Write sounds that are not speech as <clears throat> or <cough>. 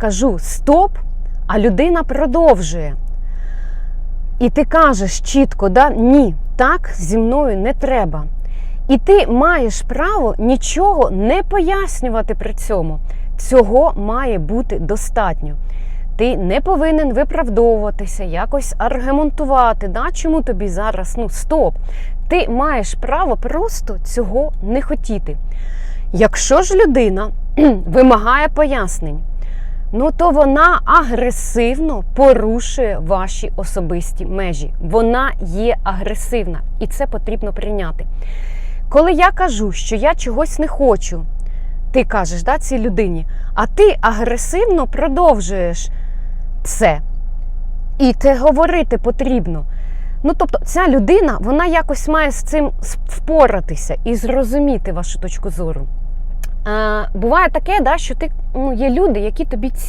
кажу стоп, а людина продовжує. І ти кажеш чітко, да, ні, так зі мною не треба. І ти маєш право нічого не пояснювати при цьому. Цього має бути достатньо. Ти не повинен виправдовуватися, якось аргументувати, да, чому тобі зараз ну стоп. Ти маєш право просто цього не хотіти. Якщо ж людина <clears throat> вимагає пояснень, ну то вона агресивно порушує ваші особисті межі. Вона є агресивна, і це потрібно прийняти. Коли я кажу, що я чогось не хочу, ти кажеш да, цій людині, а ти агресивно продовжуєш це. І те говорити потрібно. Ну, тобто, ця людина, вона якось має з цим впоратися і зрозуміти вашу точку зору. Е, буває таке, да, що ти, ну, є люди, які тобі ці.